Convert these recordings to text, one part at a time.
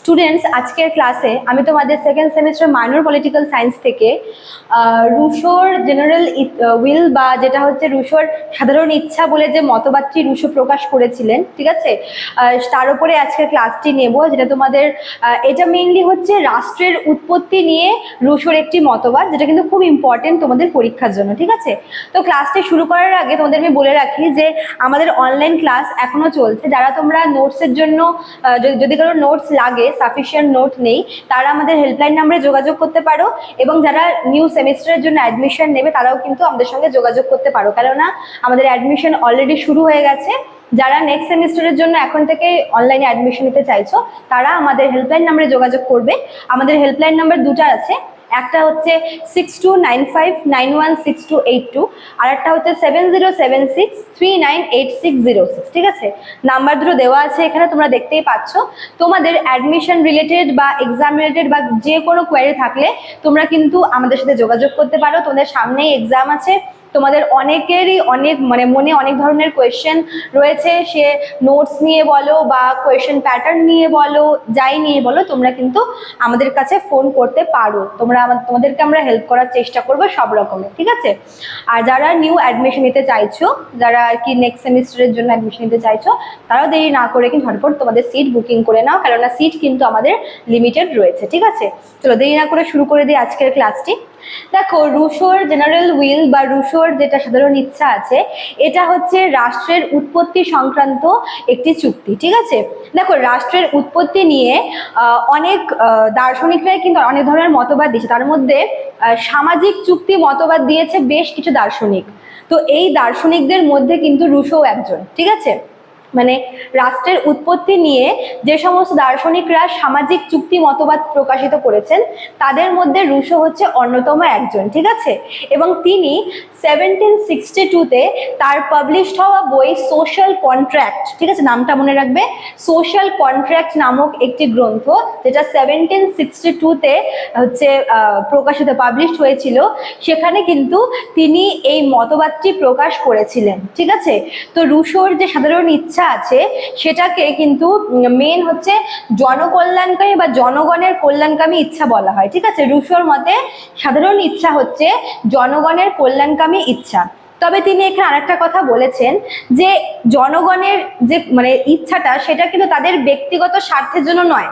students আজকের ক্লাসে আমি তোমাদের second semester minor political science থেকে রুশোর জেনারেল উইল বা যেটা হচ্ছে রুশোর সাধারণ ইচ্ছা বলে যে মতবাদটি রুশো প্রকাশ করেছিলেন, ঠিক আছে? তার উপরে আজকের ক্লাসটি নেব, যেটা তোমাদের এটা মেইনলি হচ্ছে রাষ্ট্রের উৎপত্তি নিয়ে রুশোর একটি মতবাদ, যেটা কিন্তু খুব ইম্পর্টেন্ট তোমাদের পরীক্ষার জন্য, ঠিক আছে? তো ক্লাসটি শুরু করার আগে তোমাদের আমি বলে রাখি যে আমাদের অনলাইন ক্লাস এখনও চলছে। যারা তোমরা নোটসের জন্য যদি- যদি কারও নোটস লাগে সাফিসিয়েন্ট নোট নেই, তারা আমাদের হেল্পলাইন নাম্বারে যোগাযোগ করতে পারো এবং যারা নিউ সেমিস্টারের জন্য অ্যাডমিশন নেবে তারাও কিন্তু আমাদের সঙ্গে যোগাযোগ করতে পারো। কেননা আমাদের অ্যাডমিশন অলরেডি শুরু হয়ে গেছে। যারা নেক্সট সেমিস্টারের জন্য এখন থেকে অনলাইনে অ্যাডমিশন নিতে চাইছো, তারা আমাদের হেল্পলাইন নাম্বারে যোগাযোগ করবে। আমাদের হেল্পলাইন নাম্বার দুটা আছে। একটা হচ্ছে six two nine five nine one six two eight two আর একটা হচ্ছে seven zero seven six three nine eight six zero six ঠিক আছে? নাম্বার দুটো দেওয়া আছে এখানে, তোমরা দেখতেই পাচ্ছ। তোমাদের অ্যাডমিশন রিলেটেড বা এক্সাম রিলেটেড বা যে কোনো কোয়ারি থাকলে তোমরা কিন্তু আমাদের সাথে যোগাযোগ করতে পারো। তোমাদের সামনেই এক্সাম আছে। তোমাদের অনেকেরই অনেক মানে মনে অনেক ধরনের কোয়েশ্চেন রয়েছে। সে নোটস নিয়ে বলো বা কোয়েশ্চেন প্যাটার্ন নিয়ে বলো, যাই নিয়ে বলো, তোমরা কিন্তু আমাদের কাছে ফোন করতে পারো। তোমরা তোমাদেরকে আমরা হেল্প করার চেষ্টা করব সব রকমের ঠিক আছে? আর যারা নিউ অ্যাডমিশন নিতে চাইছো, যারা আর কি নেক্সট সেমিস্টারের জন্য অ্যাডমিশন নিতে চাইছো, তারাও দেরি না করে কিন্তু ঝটপট তোমাদের সিট বুকিং করে নাও, কেননা সিট কিন্তু আমাদের লিমিটেড রয়েছে, ঠিক আছে? চলো দেরি না করে শুরু করে দিই আজকের ক্লাসটি দেখো, রুশোর জেনারেল উইল বা রুশোর যেটা সাধারণ ইচ্ছা আছে, এটা হচ্ছে রাষ্ট্রের উৎপত্তি সংক্রান্ত একটি চুক্তি, ঠিক আছে? দেখো, রাষ্ট্রের উৎপত্তি নিয়ে অনেক দার্শনিকরাই কিন্তু অনেক ধরনের মতবাদ দিয়েছে। তার মধ্যে সামাজিক চুক্তি মতবাদ দিয়েছে বেশ কিছু দার্শনিক। তো এই দার্শনিকদের মধ্যে কিন্তু রুশোও একজন, ঠিক আছে? মানে রাষ্ট্রের উৎপত্তি নিয়ে যে সমস্ত দার্শনিকরা সামাজিক চুক্তি মতবাদ প্রকাশিত করেছেন, তাদের মধ্যে রুশো হচ্ছে অন্যতম একজন, ঠিক আছে? এবং তিনি সেভেন্টিন সিক্সটি টুতে তার পাবলিশড হওয়া বই সোশ্যাল কন্ট্রাক্ট ঠিক আছে? নামটা মনে রাখবে? সোশ্যাল কন্ট্রাক্ট নামক একটি গ্রন্থ, যেটা সেভেন্টিন সিক্সটি টুতে হচ্ছে প্রকাশিত পাবলিশড হয়েছিল। সেখানে কিন্তু তিনি এই মতবাদটি প্রকাশ করেছিলেন, ঠিক আছে? তো রুশোর যে সাধারণ ইচ্ছা আছে, সেটাকে কিন্তু মেন হচ্ছে জনকল্যাণকামী বা জনগণের কল্যাণকামী ইচ্ছা বলা হয়, ঠিক আছে? রুশোর মতে সাধারণ ইচ্ছা হচ্ছে জনগণের কল্যাণকামী ইচ্ছা। তবে তিনি এখানে আরেকটা কথা বলেছেন যে, জনগণের যে মানে ইচ্ছাটা, সেটা কিন্তু তাদের ব্যক্তিগত স্বার্থের জন্য নয়।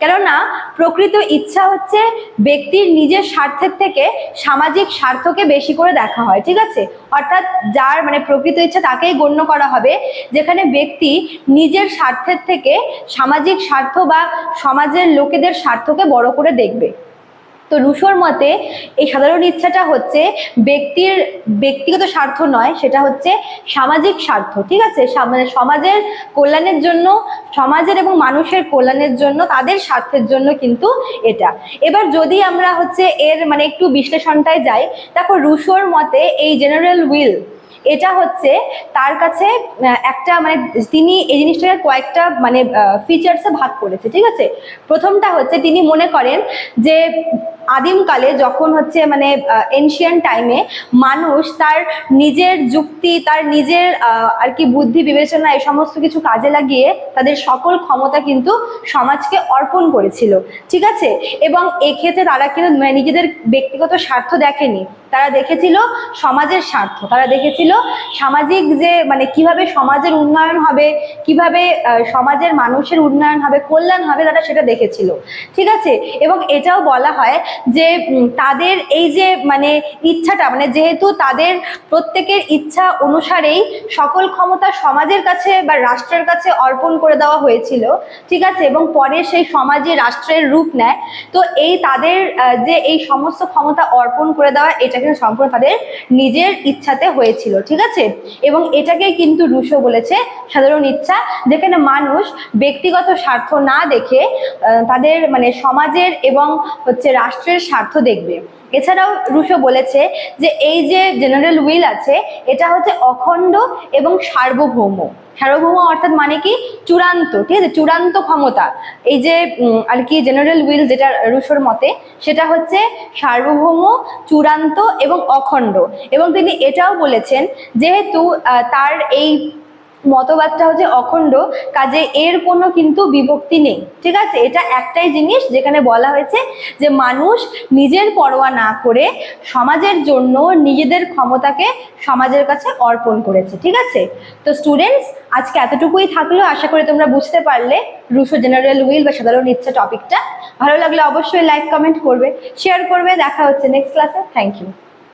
কেননা প্রকৃত ইচ্ছা হচ্ছে ব্যক্তির নিজের স্বার্থের থেকে সামাজিক স্বার্থকে বেশি করে দেখা হয়, ঠিক আছে? অর্থাৎ যার মানে প্রকৃত ইচ্ছা তাকেই গণ্য করা হবে, যেখানে ব্যক্তি নিজের স্বার্থের থেকে সামাজিক স্বার্থ বা সমাজের লোকেদের স্বার্থকে বড় করে দেখবে। তো রুশোর মতে এই সাধারণ ইচ্ছাটা হচ্ছে ব্যক্তির ব্যক্তিগত স্বার্থ নয়, সেটা হচ্ছে সামাজিক স্বার্থ, ঠিক আছে? মানে সমাজের কল্যাণের জন্য, সমাজের এবং মানুষের কল্যাণের জন্য, তাদের স্বার্থের জন্য কিন্তু এটা। এবার যদি আমরা হচ্ছে এর মানে একটু বিশ্লেষণটায় যাই, দেখো রুশোর মতে এই জেনারেল উইল এটা হচ্ছে তার কাছে একটা মানে তিনি এই জিনিসটাকে কয়েকটা মানে ফিচার্সে ভাগ করেছে, ঠিক আছে? প্রথমটা হচ্ছে তিনি মনে করেন যে আদিমকালে যখন হচ্ছে মানে এনশিয়ান টাইমে মানুষ তার নিজের যুক্তি, তার নিজের আর কি বুদ্ধি বিবেচনা, এই সমস্ত কিছু কাজে লাগিয়ে তাদের সকল ক্ষমতা কিন্তু সমাজকে অর্পণ করেছিল। ঠিক আছে? এবং এক্ষেত্রে তারা কিন্তু মানে নিজেদের ব্যক্তিগত স্বার্থ দেখেনি। তারা দেখেছিল সমাজের স্বার্থ। তারা দেখেছিল সামাজিক যে মানে কীভাবে সমাজের উন্নয়ন হবে, কীভাবে সমাজের মানুষের উন্নয়ন হবে, কল্যাণ হবে, তারা সেটা দেখেছিল। ঠিক আছে? এবং এটাও বলা হয় যে তাদের এই যে মানে ইচ্ছাটা মানে যেহেতু তাদের প্রত্যেকের ইচ্ছা অনুসারেই সকল ক্ষমতা সমাজের কাছে বা রাষ্ট্রের কাছে অর্পণ করে দেওয়া হয়েছিল, ঠিক আছে? এবং পরে সেই সমাজে রাষ্ট্রের রূপ নেয়। তো এই তাদের যে এই সমস্ত ক্ষমতা অর্পণ করে দেওয়া, এটা কিন্তু সম্পূর্ণ তাদের নিজের ইচ্ছাতে হয়েছিল, ঠিক আছে? এবং এটাকে কিন্তু রুশো বলেছে, সাধারণ ইচ্ছা, যেখানে মানুষ ব্যক্তিগত স্বার্থ না দেখে তাদের মানে সমাজের এবং হচ্ছে রাষ্ট্রের স্বার্থ দেখবে। এছাড়াও রুশো বলেছে যে এই যে জেনারেল উইল আছে, এটা হচ্ছে অখণ্ড এবং সার্বভৌম। সার্বভৌম অর্থাৎ মানে কি? চূড়ান্ত, ঠিক আছে? চূড়ান্ত ক্ষমতা। এই যে আর কি জেনারেল উইল যেটা রুশোর মতে, সেটা হচ্ছে সার্বভৌম, চূড়ান্ত এবং অখণ্ড। এবং তিনি এটাও বলেছেন যেহেতু তার এই মতবাদটা হচ্ছে অখণ্ড, কাজে এর কোনো কিন্তু বিভক্তি নেই। ঠিক আছে? এটা একটাই জিনিস যেখানে বলা হয়েছে যে মানুষ নিজের পরোয়া না করে সমাজের জন্য নিজেদের ক্ষমতাকে সমাজের কাছে অর্পণ করেছে। ঠিক আছে? তো স্টুডেন্টস আজকে এতটুকুই থাকল। আশা করি তোমরা বুঝতে পারলে রুশো জেনারেল উইল বা সাধারণ ইচ্ছা টপিকটা ভালো লাগলে অবশ্যই লাইক কমেন্ট করবে শেয়ার করবে। দেখা হচ্ছে নেক্সট ক্লাসে থ্যাংক ইউ